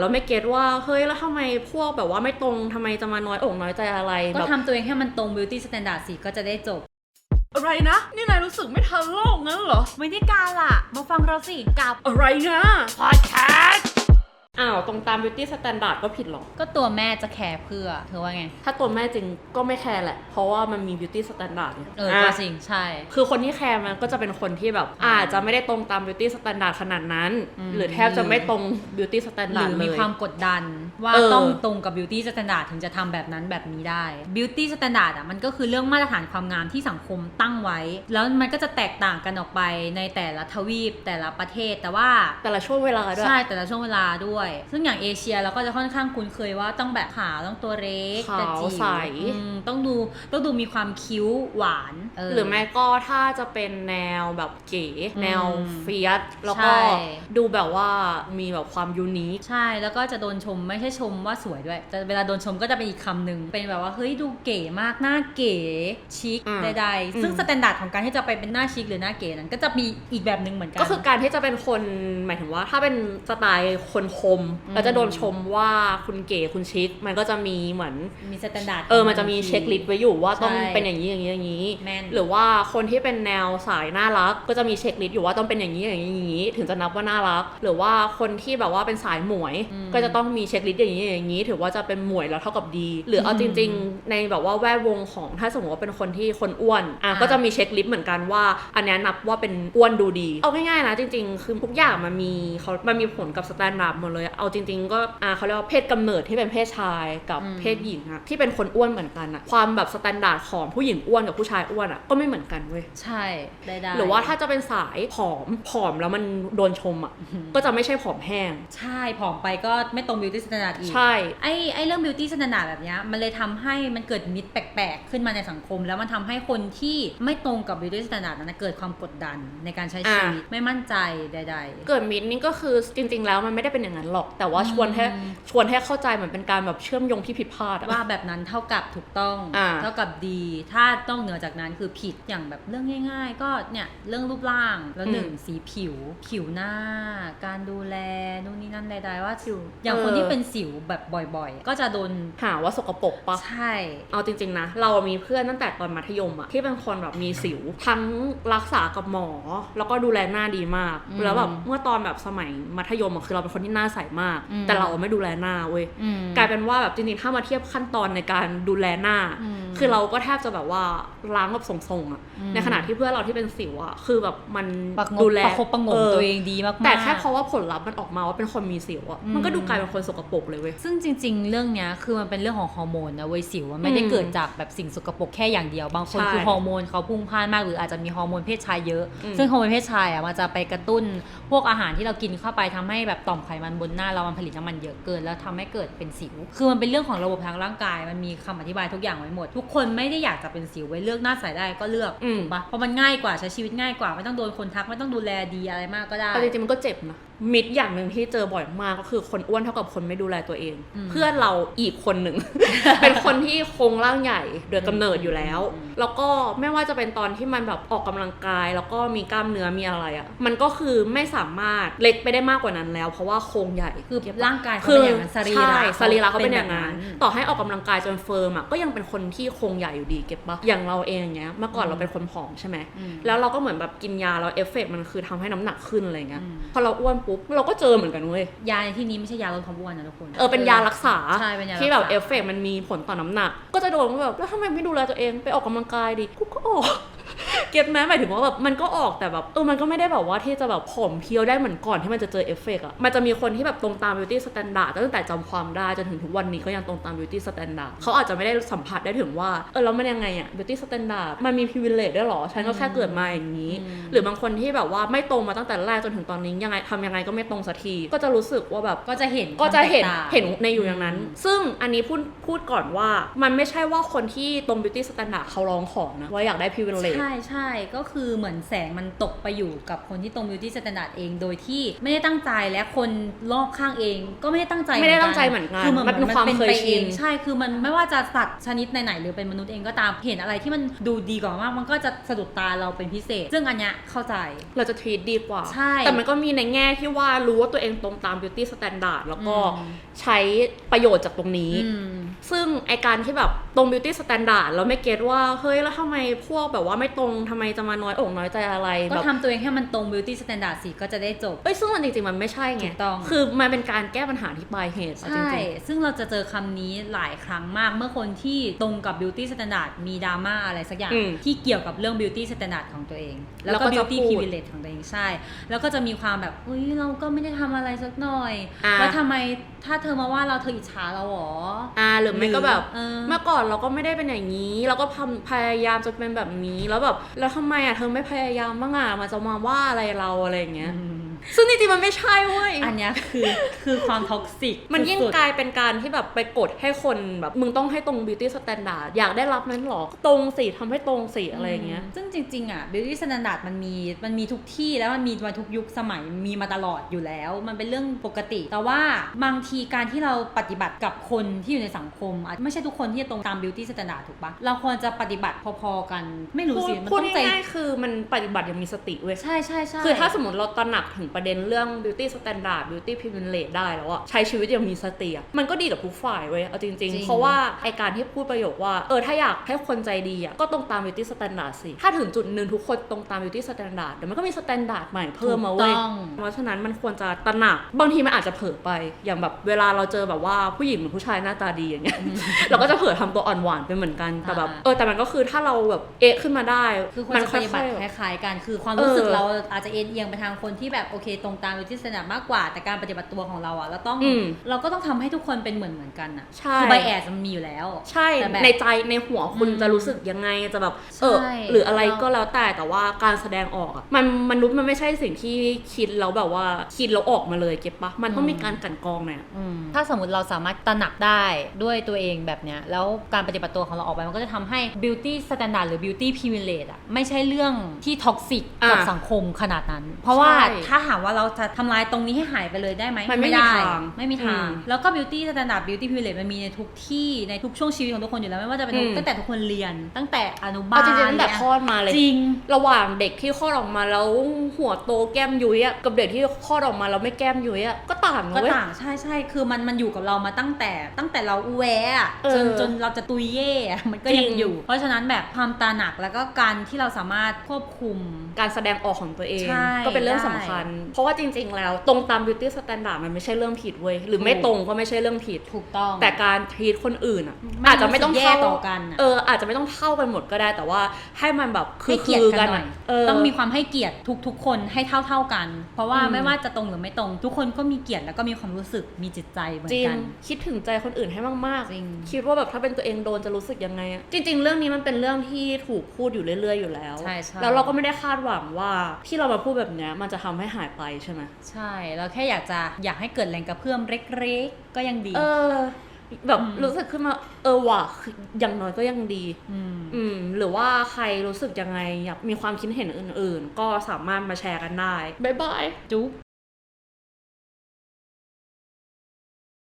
เราไม่เก็ตว่าเฮ้ยแล้วทำไมพวกแบบว่าไม่ตรงทำไมจะมาน้อยอกน้อยใจอะไรก็แบบทำตัวเองให้มันตรง beauty standard สิก็จะได้จบ อะไรนะ นี่นายรู้สึกไม่ทันโลกงั้นเหรอ ไม่ได้การล่ะ มาฟังเราสิกับอะไรนะพ อดแคสต์อ้าวตรงตาม beauty standard ก็ผิดเหรอ ก็ตัวแม่จะแคร์เพื่อเธอว่าไง ถ้าตัวแม่จริงก็ไม่แคร์แหละ เพราะว่ามันมี beauty standard ไงเอออะก็จริงใช่ คือคนที่แคร์มันก็จะเป็นคนที่แบบอ่าอาจจะไม่ได้ตรงตาม beauty standard ขนาดนั้นอืมหรือแทบจะไม่ตรง beauty ห standard รือเลมียความกดดันว่าเออต้องตรงกับ beauty standard ถึงจะทำแบบนั้นแบบนี้ได้ beauty standard อะมันก็คือเรื่องมาตรฐานความงามที่สังคมตั้งไว้ แล้วมันก็จะแตกต่างกันออกไปในแต่ละทวีปแต่ละประเทศแต่ว่าแต่ละช่วงเวลาด้วยใช่แต่ละช่วงเวลาด้วยซึ่งอย่างเอเชียเราก็จะค่อนข้างคุ้นเคยว่าต้องแบบขาวต้องตัวเล็กขาวแต่จิ๋วใสอืมต้องดูต้องดูมีความคิ้วหวานเหรือแม้ก็ถ้าจะเป็นแนวแบบเก๋อืมแนวเฟียสแล้วก็ใช่ดูแบบว่ามีแบบความยูนิคใช่แล้วก็จะโดนชมไม่ใช่ชมว่าสวยด้วย แต่เวลาโดนชมก็จะเป็นอีกคำหนึ่งเป็นแบบว่าเฮ้ยดูเก๋มากหน้าเก๋ชิคอืมใดอืมๆซึ่งสแตนดาร์ดของการที่จะไปเป็นหน้าชิคหรือหน้าเก๋นั้นก็จะมีอีกแบบหนึ่งเหมือนกันก็คือการที่จะเป็นคนหมายถึงว่าถ้าเป็นสไตล์คนคมอืมแล้วจะโดนชมว่าคุณเก๋คุณชิค มันก็จะมีเหมือนมีสแตนดาร์ดเออมันจะมีเช็คลิสต์ไว้อยู่ว่าต้องใช่เป็นอย่างนี้อย่างนี้อย่างนี้แม่นหรือว่าคนที่เป็นแนวสายน่ารัก ก็จะมีเช็คลิสต์อยู่ว่าต้องเป็นอย่างนี้อย่างนี้อย่างนี้ ถึงจะนับว่าน่ารัก หรือว่าคนที่แบบว่าเป็นสายหมวยอืมก็จะต้องมีเช็คลิสต์อย่างนี้อย่างนี้ ถือว่าจะเป็นหมวยแล้วเท่ากับดี หรือเอาจริง ๆ ในแบบว่าแวดวงของถ้าสมมติว่าเป็นคนที่คนอ้วนอะอ่าก็จะมีเช็คลิสต์เหมือนกันว่าอันเนี้ยนับว่าเป็นอ้วนดูดี เอาง่ายๆนะจริง ๆ คือทุกอย่างมันมีเขามันมีผลกับสแตนดาร์ดหมดเลยเอาจริง ๆ ก็อ่าเขาเรียกว่าเพศกำเนิดที่เป็นเพศชายกับอืมเพศหญิงอะที่เป็นคนอ้วนเหมือนกันอะความแบบสแตนดาร์ดของผู้หญิงอ้วนกับผู้ชายอ้วนอะก็ไม่เหมือนกันเว้ยใช่ได้ได้หรือว่าถ้าจะเป็นสายผอมผอมแล้วมันโดนชมอะก็จะไม่ใช่ผอมแห้ง ใช่ผอมไปก็ไม่ตรง beauty standard อีกใช่ไอ้ไอ้เรื่อง beauty standard แบบเนี้ยมันเลยทำให้มันเกิดมิตรแปลกๆ ขึ้นมาในสังคม แล้วมันทำให้คนที่ไม่ตรงกับ beauty standard นั้นนะเกิดความกดดันในการใช้ชีวิตไม่มั่นใจใดเกิดมิดนี่ก็คือจริง ๆ แล้วมันไม่ได้เป็นอย่างนั้นหรอก แต่ว่าชวนให้อืมชวนให้เข้าใจเหมือนเป็นการแบบเชื่อมโยงที่ผิดพลาดอะๆว่าแบบนั้นเท่ากับถูกต้องอ่าเท่ากับดี ถ้าต้องเหนือจากนั้นคือผิดอย่างแบบเรื่องง่าย ๆ ก็เนี่ยเรื่องรูปร่างแล้วหนึ่งสีผิว ผิวหน้า การดูแลนู่นนี่นั่นใดๆว่าสิวอย่างคนที่เป็นสิวแบบบ่อย ๆ ก็จะโดนหาว่าสกปรกปะใช่ เอาจริง ๆนะ เรามีเพื่อนตั้งแต่ตอนมัธยมอะที่เป็นคนแบบมีสิว ทั้งรักษากับหมอ แล้วก็ดูแลหน้าดีมากอืมแล้วแบบเมื่อตอนแบบสมัยมัธยมอะคือเราเป็นคนที่หน้าใสมากอืมแต่เราไม่ดูแลหน้าเว้ยอืมกลายเป็นว่าแบบจริงๆถ้ามาเทียบขั้นตอนในการดูแลหน้าอืมคือเราก็แทบจะแบบว่าล้างแบบทรงๆอะอืมในขณะที่เพื่อนเราที่เป็นสิวอะคือแบบมันประงดูบแลประคบประหงมตัวเองดีมากๆแต่แค่เพราะว่าผลลัพธ์มันออกมาว่าเป็นคนมีสิวอะอืมมันก็ดูกลายเป็นคนสกปรกเลยเว้ยซึ่งจริง ๆ เรื่องเนี้ยคือมันเป็นเรื่องของฮอร์โมนนะเว้ยสิวมันไม่ได้อืมเกิดจากแบบสิ่งสกปรกแค่อย่างเดียวบางคนใช่คือฮอร์โมนเขาพุ่งพล่านมากหรืออาจจะมีฮอร์โมนเพศชายเยอะอืมซึ่งฮอร์โมนเพศชายอะมันจะไปกระตุ้นพวกอาหารที่เรากินเข้าไปทำให้แบบต่อมไขมันบนหน้าเรามันผลิตน้ำมันเยอะเกิน แล้วทำให้เกิดเป็นสิว คือมันเป็นเรื่องของระบบทางร่างกาย มันมีคำอธิบายทุกอย่างไว้หมด ทุกคนไม่ได้อยากจะเป็นสิวไว้ยเลือกหน้าใสได้ก็เลือกอืมถูกปะเพราะมันง่ายกว่าใช้ชีวิตง่ายกว่าไม่ต้องโดนคนทักไม่ต้องดูแลดีอะไรมากก็ได้แต่จริงๆมันก็เจ็บนะ มิดอย่างหนึ่งที่เจอบ่อยมากก็คือคนอ้วนเท่ากับคนไม่ดูแลตัวเองอืมเพื่อนเราอีกคนหนึ่ง เป็นคนที่โครงร่างใหญ่โดยกำเนิดอยู่แล้วอืมแล้วก็ไม่ว่าจะเป็นตอนที่มันแบบออกกำลังกาย แล้วก็มีกล้ามเนื้อมีอะไรอะ่ะมันก็คือไม่สามารถเล็กไปได้มากกว่านั้นแล้ว เพราะว่าโครงใหญ่คือร่างกายเขาคือเป็นอย่างนั้นสรีระใช่เขาสรีระเขาเป็นอย่างนั้นเป็นแบบนั้นต่อให้ออกกำลังกายจนเฟิร์มอะก็ยังเป็นคนที่โครงใหญ่อยู่ดีเก็บปะอย่างเราเองอย่างเงี้ยเมื่อก่อนอืมเราเป็นคนผอมใช่ไหมอืมแล้วเราก็เหมือนแบบกินยาแล้วเอฟเฟกต์มันคือทำให้น้ำหนักขึ้นอะไรเงี้ยอืมพอเราอ้วนปุ๊บเราก็เจอเหมือนกันเว้ย ยาในที่นี้ไม่ใช่ยาลดความอ้วนนะทุกคน เออเป็นยารักษาใช่เป็นยารักษา ที่แบบเอฟเฟกต์มันมีผลต่อน้ำหนัก ก็จะโดนว่าแบบแล้วทำไมไม่ดูแลตัวเองไปออกกำลังกายดิกูก็ออก เก็ตไหมหมายถึงว่าแบบมันก็ออกแต่แบบเออมันก็ไม่ได้แบบว่าที่จะแบบผอมเพรียวได้เหมือนก่อนที่มันจะเจอเอฟเฟกต์อะมันจะมีคนที่แบบตรงตาม beauty standard ตั้งแต่จำความได้จนถึงทุกวันนี้ก็ยังตรงตาม beauty standard เขาอาจจะไม่ได้สัมผัสได้ถึงว่าเออแล้วมันยังไงอะ beauty standard มันมี privilege ด้วยเหรอฉันก็แค่เกิดมาอย่างนี้อืมหรือบางคนที่แบบว่าไม่ตรงมาตั้งแต่แรกจนถึงตอนนี้ยังไงทำยังไงก็ไม่ตรงสักทีก็จะรู้สึกว่าแบบก็จะเห็นก็จะเห็นความแตกต่างเห็นในอยู่อย่างนั้น ซึ่งอันนี้พูดพูดก่อนว่ามันไม่ใช่ว่าคนที่ตรง beauty standard เขาร้องขอนะว่าอยากได้ privilege ใช่ใช่ใช่ก็คือเหมือนแสงมันตกไปอยู่กับคนที่ตรง beauty standard เองโดยที่ไม่ได้ตั้งใจและคนรอบข้างเอง ก็ไม่ได้ตั้งใจไม่ได้ตั้งใจเหมือนกันคือเหมือนมันเป็นมันความเป็นเคยไปชิเอนงใช่คือมันไม่ว่าจะสัตว์ชนิดไหนๆหรือเป็นมนุษย์เองก็ตามเห็นอะไรที่มันดูดีกว่ามากมันก็จะสะดุดตาเราเป็นพิเศษ ซึ่งอันเนี้ยเข้าใจเราจะ treat ดีกว่าใช่แต่มันก็มีในแง่ที่ว่ารู้ว่าตัวเองตรงตาม beauty standard แล้วก็อืมใช้ประโยชน์จากตรงนี้อืมซึ่งไอการที่แบบตรง beauty standard เราไม่เก็ตว่าเฮ้ยแล้วทำไมพวกแบบว่าไม่ตรงทำไมจะมาน้อยอกน้อยใจอะไรก็แบบทำตัวเองให้มันตรง beauty standard สิก็จะได้จบ เอ้ยซึ่งมันจริงๆมันไม่ใช่ไงถูกต้อง คือมันเป็นการแก้ปัญหาที่ปลายเหตุอะจใช่ ริงซึ่งเราจะเจอคำนี้หลายครั้งมากเมื่อคนที่ตรงกับ beauty standard มีดราม่าอะไรสักอย่างอืมที่เกี่ยวกับเรื่อง beauty standard ของตัวเอง แล้วก็แล้วก็จะ beauty พูด privilege ของตัวเองใช่ แล้วก็จะมีความแบบเฮ้ยเราก็ไม่ได้ทำอะไรสักหน่อยอ่าแล้วทำไม ถ้าเธอมาว่าเราเธออิจฉาเราเหรอๆอ่าหรือไม่ก็แบบเออ เมื่อก่อนเราก็ไม่ได้เป็นอย่างนี้ เราก็พำพยายามจะเป็นแบบนี้แล้วแบบแล้วทำไมอะเธอไม่พยายามบ้างอะมาจะมาว่าอะไรเราอะไรอย่างเงี้ย อืม ซึ่งจริงๆมันไม่ใช่เว้ยอันเนี้ยคือคือความท็อกซิกมันยิ่งสุดๆกลายเป็นการที่แบบไปกดให้คนแบบมึงต้องให้ตรง beauty standard อยากได้รับนั้นหรอ ตรงสิทำให้ตรงสิอะไรอย่างเงี้ย ซึ่งจริงๆอะ beauty standard มันมีมันมีทุกที่แล้วมันมีมาทุกยุคสมัยมีมาตลอดอยู่แล้ว มันเป็นเรื่องปกติ แต่ว่าบางทีการที่เราปฏิบัติกับคนที่อยู่ในสังคมอาจไม่ใช่ทุกคนที่จะตรงตาม beauty standard ถูกปะเราควรจะปฏิบัติพอๆกัน ไม่รู้พูดสิมันพูดต้องใจง่ายๆคือมันปฏิบัติอย่างมีสติเว้ยใช่ใช่ใช่คือถ้าสมมติเราตระหนักถึงประเด็นเรื่อง beauty standard beauty privilege ได้แล้วอะใช้ชีวิตอย่างมีสติอะมันก็ดีกับทุกฝ่ายเว้ยเอาจริง ๆ เพราะว่าไอการที่พูดประโยคว่าเออถ้าอยากให้คนใจดีอะก็ตรงตาม beauty standard สิ ถ้าถึงจุดหนึ่งทุกคนตรงตาม beauty standard เดี๋ยวมันก็มี standard ใหม่เพิ่มมาเว้ยถูกต้องเพราะฉะนั้นมันควรจะตระหนักบางทีมันอาจจะเผลอไปอย่างแบบเวลาเราเจอแบบว่าผู้หญิงหรือผู้ชายหน้าตาดีอย่างเงี้ยเราก็จะเผลอทำตัวอ่อนหวานไปเหมือนกันแต่แบบอ่าเออแต่มันก็คือถ้าเราแบบเอะขึ้นมาได้คือควรมันจะค่ปฏิบัอติยคๆล้ายๆกันคือความรู้สึกเออเราอาจจะเอ็นเอียงไปทางคนที่แบบโอเคตรงตาม beauty standard มากกว่า แต่การปฏิบัติตัวของเราอะเราต้องอืม เราก็ต้องทำให้ทุกคนเป็นเหมือนเหมือนกันอะใช่ คือ bias มันมีอยู่แล้ว ใช่แต่แบบในใจในหัวคุณอืมจะรู้สึกยังไงจะแบบเออใช่หรืออะไรเราก็แล้วแต่แต่ว่าการแสดงออกอะมันมนุษย์มันไม่ใช่สิ่งที่คิดแล้วแบบว่าคิดแล้วออกมาเลยเก็บปะมันต้องมีการกลันกรองเนี่ย อืมถ้าสมมติเราสามารถตระหนักได้ด้วยตัวเองแบบเนี้ย แล้วการปฏิบัติตัวของเราออกไปมันก็จะทำให้ beauty standard หรือ beauty privilege อะไม่ใช่เรื่องที่ท็อกซิกกับอะสังคมขนาดนั้น เพราะว่าใช่ ถ้าถามว่าเราจะทำลายตรงนี้ให้หายไปเลยได้ไหมมันไม่มีได้ทางไม่มีทาง อืมแล้วก็ beauty standard beauty privilege มันมีในทุกที่ในทุกช่วงชีวิตของทุกคนอยู่แล้วไม่ว่าจะเป็นอืม ตั้งแต่ทุกคนเรียน ตั้งแต่อนุบาลเอาจริงๆตั้งแต่เนี่ยคลอดมาเลย จริง ระหว่างเด็กที่คลอดออกมาแล้วหัวโตแก้มยุ้ยอะกับเด็กที่คลอดออกมาแล้วไม่แก้มยุ้ยอะก็ต่างนะก็เว้ย ต่างใช่ใช่คือมันมันอยู่กับเรามาตั้งแต่ตั้งแต่เราอูแวะอะเออจนจนเราจะตุยเย่อะมันก็ยังจริง อยู่ เพราะฉะนั้นแบบความตระหนักแล้วก็การที่เราสามารถควบคุม การแสดงออกของตัวเอง ใช่ก็เป็นเรื่องได้สำคัญเพราะว่าจริง ๆ แล้วตรงตาม beauty standard มันไม่ใช่เรื่องผิดเว้ยหรือไม่ถูกตรงก็ไม่ใช่เรื่องผิด ถูกต้อง แต่การทีตคนอื่นอะไม่อาจจะไม่ต้องรู้สึกแย่เท่าต่อกันอะเอออาจจะไม่ต้องเท่ากันหมดก็ได้ แต่ว่าให้มันแบบคืให้อเกียรติกันหน่อยเออต้องมีความให้เกียรติทุกๆ คนให้เท่าเท่าๆกัน เพราะว่าอืมไม่ว่าจะตรงหรือไม่ตรง ทุกคนก็มีเกียรติแล้วก็มีความรู้สึกมีจิตใจเหมือจรินงกันคิดถึงใจคนอื่นให้มากจริงๆคิดว่าแบบถ้าเป็นตัวเองโดนจะรู้สึกยังไงอะจริง ๆ เรื่องนี้มันเป็นเรื่องที่ถูกพูดอยู่เรื่อยๆอยู่แล้วใช่ใช่แล้วเราก็ไม่ได้คาดหวังว่าที่เรามาพูดแบบเนี้ยมันจะทำให้หายไปใช่ไหมใช่เราแค่อยากจะอยากให้เกิดแรงกระเพื่อมเล็กๆ ก็ยังดี เออ แบบอืมรู้สึกขึ้นมา เออว่ะคืออย่างน้อยก็ยังดีมอืมหรือว่าใครรู้สึกยังไงอยากมีความคิดเห็นอื่น ๆ ก็สามารถมาแชร์กันได้ บ๊ายบาย จุ๊บ